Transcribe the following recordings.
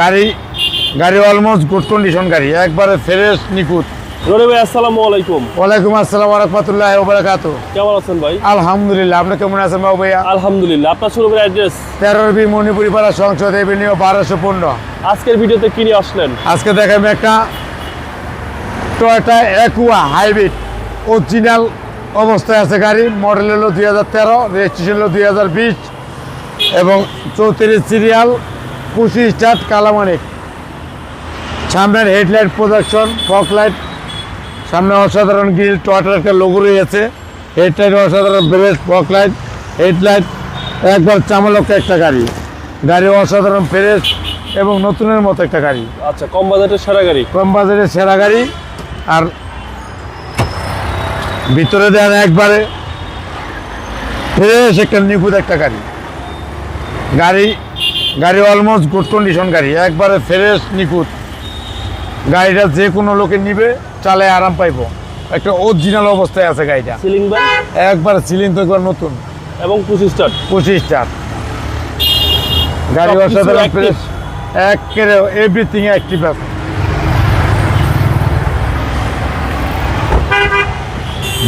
গাড়ি গাড়ি almost good condition গাড়ি একবারে ফ্রেশ নিখুঁত। রনি ভাই আসসালামু আলাইকুম। ওয়ালাইকুম আসসালাম রহমতুল্লাহ কেমন আছেন ভাই? আলহামদুলিল্লাহ আপনি কেমন আছেন বাবু ভাইয়া? আলহামদুলিল্লাহ আপনার শুরু করে অ্যাড্রেস তেরোর বি মণিপুরি পাড়া সংসদ এভিনিউ বারোশো পনেরো। আজকের ভিডিওতে কিনে আসলেন? আজকে দেখাবো একটা টয়টা একুয়া হাইব্রিড অরিজিনাল অবস্থায় আছে গাড়ি মডেল হলো দুই হাজার তেরো রেজিস্ট্রেশন হলো দুই হাজার বিশ এবং চৌত্রিশ সিরিয়াল পঁচিশ স্টার্ট কালামানিক। সামনের হেডলাইট প্রোডাকশন ফক লাইট সামনে অসাধারণ গ্রিল টয়টার একটা লোগো রয়েছে। হেডলাইট অসাধারণ ব্রেস ফক লাইট হেডলাইট একবার চামালক একটা গাড়ি। গাড়ি অসাধারণ ফ্রেশ এবং নতুনের মতো একটা গাড়ি। আচ্ছা কম বাজেটের সেরা গাড়ি? কম বাজারের সেরা গাড়ি। আর ভিতরে দেন একবারে ফ্রেশ একটা নিখুঁত একটা গাড়ি। গাড়ি গাড়ি অলমোস্ট গুড কন্ডিশন গাড়ি একবারে ফ্রেশ নিখুঁত। গাড়িটা যে কোনো লোকে নিবে চালে আরাম পাইবো। একটা অরিজিনাল অবস্থায় আছে গাড়িটা। সিলিং একবার সিলিং তো একবার নতুন। এবং পঁচিশ স্টার পঁচিশ চার গাড়ি অসাধারণ। ফ্রেশ একেবারে এভরিথিং অ্যাক্টিভ আছে।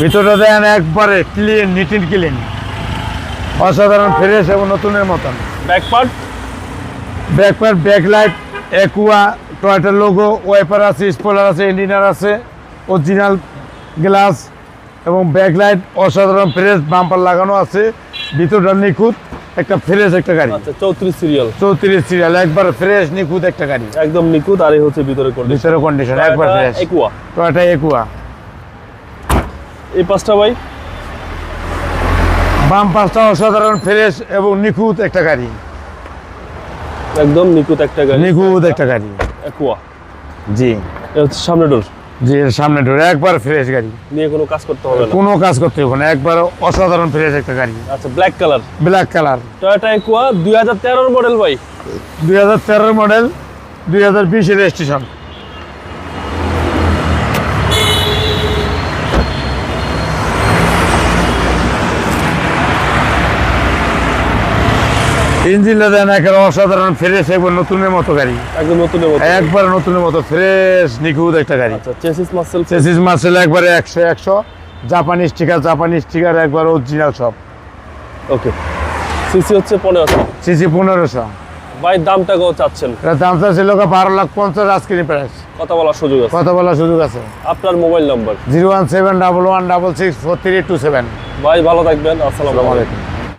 ভিতরটা দেন একবারে ক্লিন নিট ক্লিন অসাধারণ ফ্রেশ এবং নতুনের মতন। ব্যাক পার্ট ব্যাকপার ব্যাকলাইট একুয়া টয়টার লোগো ওয়াইপার আছে স্পলার আছে ইঞ্জিনিয়ার আছে অরিজিনাল গ্লাস এবং ব্যাকলাইট অসাধারণ ফ্রেশ বাম্পার লাগানো আছে ভিতরটা নিখুঁত একটা ফ্রেশ একটা গাড়ি। আচ্ছা চৌত্রিশ সিরিয়াল চৌত্রিশ সিরিয়াল একবার ফ্রেশ নিখুঁত একটা গাড়ি। একদম নিখুঁত আর হচ্ছে ভিতরে ভিতরে কন্ডিশন একবার ফ্রেশ একুয়া টয়টা একুয়া এই পাঁচটা ভাই? বাম পাঁচটা অসাধারণ ফ্রেশ এবং নিখুঁত একটা গাড়ি। একদম নিখুঁত একটা গাড়ি। নিখুঁত একটা গাড়ি। Aqua G. সামনে ডোর জি সামনে ডোর একবার ফ্রেশ গাড়ি। নিয়ে কোনো কাজ করতে হবে না। কোনো কাজ করতে হবে না একবার অসাধারণ ফ্রেশ একটা গাড়ি। আচ্ছা black colour black colour Toyota Aqua দুই হাজার তেরোর মডেল ভাই। দুই হাজার তেরোর মডেল দুই হাজার বিশের রেজিস্ট্রেশন ইঞ্জিনটা দেন একেবারে অসাধারণ ফ্রেশ একবার নতুনের মতো গাড়ি। একদম নতুনের মতো। একবার নতুনের মতো ফ্রেশ নিখুঁত একটা গাড়ি। আচ্ছা চেসিস মাসেল চেসিস মার্সেল একবারে একশো একশো। জাপানি স্টিকার জাপানি স্টিকার একবার অরিজিনাল সব। ওকে সিসি হচ্ছে পনেরোশো। সিসি পনেরোশো। ভাই দামটা কত চাচ্ছেন। এটা দাম ছিল বারো লাখ পঞ্চাশ আজকের প্রাইস কথা বলার সুযোগ আছে। কথা বলার সুযোগ আছে। আপনার mobile number zero one seven double one double six four three two seven. ভাই ভালো থাকবেন। আসসালামু আলাইকুম।